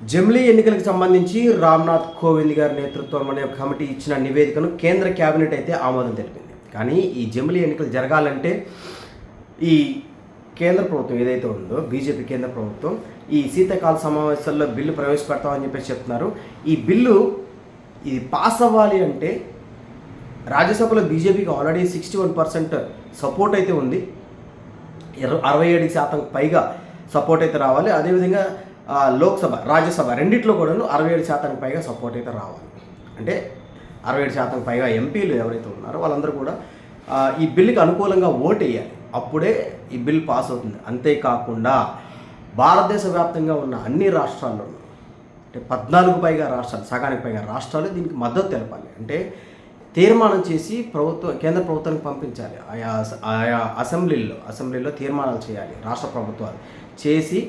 జమిలీ ఎన్నికలకు సంబంధించి రామ్నాథ్ కోవింద్ గారి నేతృత్వంలోనే ఒక కమిటీ ఇచ్చిన నివేదికను కేంద్ర కేబినెట్ అయితే ఆమోదం తెలిపింది. కానీ ఈ జమిలీ ఎన్నికలు జరగాలంటే ఈ కేంద్ర ప్రభుత్వం ఏదైతే ఉందో బీజేపీ కేంద్ర ప్రభుత్వం ఈ శీతాకాల సమావేశాల్లో బిల్లు ప్రవేశపెడతామని చెప్పేసి చెప్తున్నారు. ఈ బిల్లు ఇది పాస్ అవ్వాలి అంటే రాజ్యసభలో బీజేపీకి already sixty one percent support అయితే ఉంది. ఇరవై అరవై ఏడు శాతం పైగా సపోర్ట్ అయితే రావాలి. అదేవిధంగా లోక్సభ రాజ్యసభ రెండిట్లో కూడాను అరవై ఏడు శాతానికి పైగా సపోర్ట్ అయితే రావాలి. అంటే అరవై ఏడు శాతం పైగా ఎంపీలు ఎవరైతే ఉన్నారో వాళ్ళందరూ కూడా ఈ బిల్లుకి అనుకూలంగా ఓటు వేయాలి. అప్పుడే ఈ బిల్ పాస్ అవుతుంది. అంతేకాకుండా భారతదేశ వ్యాప్తంగా ఉన్న అన్ని రాష్ట్రాల్లోనూ అంటే పద్నాలుగు పైగా రాష్ట్రాలు సగానికి పైగా రాష్ట్రాలు దీనికి మద్దతు తెలపాలి. అంటే తీర్మానం చేసి ప్రభుత్వం కేంద్ర ప్రభుత్వానికి పంపించాలి. ఆయా ఆయా అసెంబ్లీల్లో అసెంబ్లీలో తీర్మానాలు చేయాలి. రాష్ట్ర ప్రభుత్వాలు చేసి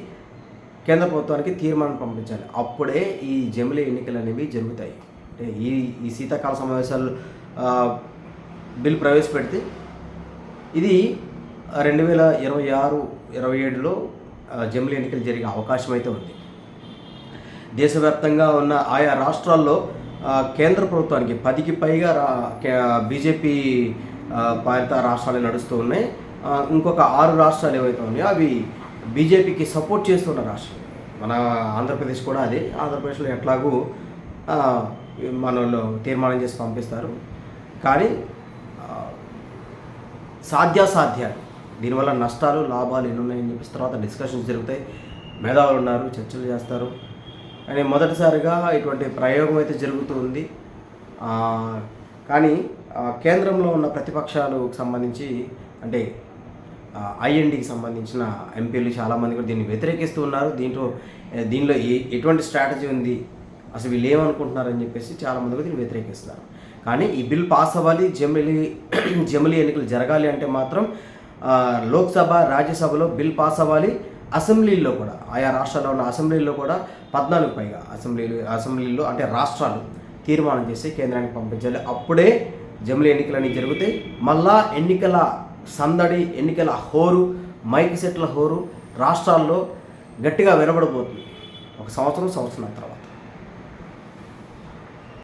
కేంద్ర ప్రభుత్వానికి తీర్మానం పంపించాలి. అప్పుడే ఈ జమిలీ ఎన్నికలు అనేవి జరుగుతాయి. అంటే ఈ ఈ శీతాకాల సమావేశాలు బిల్ ప్రవేశపెడితే ఇది రెండు వేల ఇరవై ఆరు ఇరవై ఏడులో జమిలీ ఎన్నికలు జరిగే అవకాశం అయితే ఉంది. దేశవ్యాప్తంగా ఉన్న ఆయా రాష్ట్రాల్లో కేంద్ర ప్రభుత్వానికి పదికి పైగా రా కే- బీజేపీ పాలిత రాష్ట్రాలు నడుస్తూ ఉన్నాయి. ఇంకొక ఆరు రాష్ట్రాలు ఏవైతే ఉన్నాయో అవి బీజేపీకి సపోర్ట్ చేస్తున్న రాష్ట్రం. మన ఆంధ్రప్రదేశ్ కూడా అదే. ఆంధ్రప్రదేశ్లో ఎట్లాగూ మనలో తీర్మానం చేసి పంపిస్తారు. కానీ సాధ్యాసాధ్యాలు దీనివల్ల నష్టాలు లాభాలు ఎన్ని ఉన్నాయని చెప్పేసి తర్వాత డిస్కషన్స్ జరుగుతాయి. మేధావులు ఉన్నారు చర్చలు చేస్తారు. అని మొదటిసారిగా ఇటువంటి ప్రయోగం అయితే జరుగుతూ ఉంది. కానీ కేంద్రంలో ఉన్న ప్రతిపక్షాలకు సంబంధించి అంటే ఐఎన్డికి సంబంధించిన ఎంపీలు చాలామంది కూడా దీన్ని వ్యతిరేకిస్తూ ఉన్నారు. దీంట్లో దీనిలో ఏ ఎటువంటి స్ట్రాటజీ ఉంది? అసలు వీళ్ళు ఏమనుకుంటున్నారని చెప్పేసి చాలామంది కూడా దీన్ని వ్యతిరేకిస్తున్నారు. కానీ ఈ బిల్ పాస్ అవ్వాలి జమిలి జమిలి ఎన్నికలు జరగాలి అంటే మాత్రం లోక్సభ రాజ్యసభలో బిల్ పాస్ అవ్వాలి. అసెంబ్లీల్లో కూడా ఆయా రాష్ట్రాల్లో ఉన్న అసెంబ్లీల్లో కూడా పద్నాలుగు పైగా అసెంబ్లీలు అసెంబ్లీలో అంటే రాష్ట్రాలు తీర్మానం చేసి కేంద్రానికి పంపించాలి. అప్పుడే జమిలి ఎన్నికలు అనేవి జరుగుతాయి. మళ్ళా ఎన్నికల సందడి ఎన్నికల హోరు మైక్ సెట్ల హోరు రాష్ట్రాల్లో గట్టిగా వినబడబోతుంది. ఒక సంవత్సరం సంవత్సరం తర్వాత.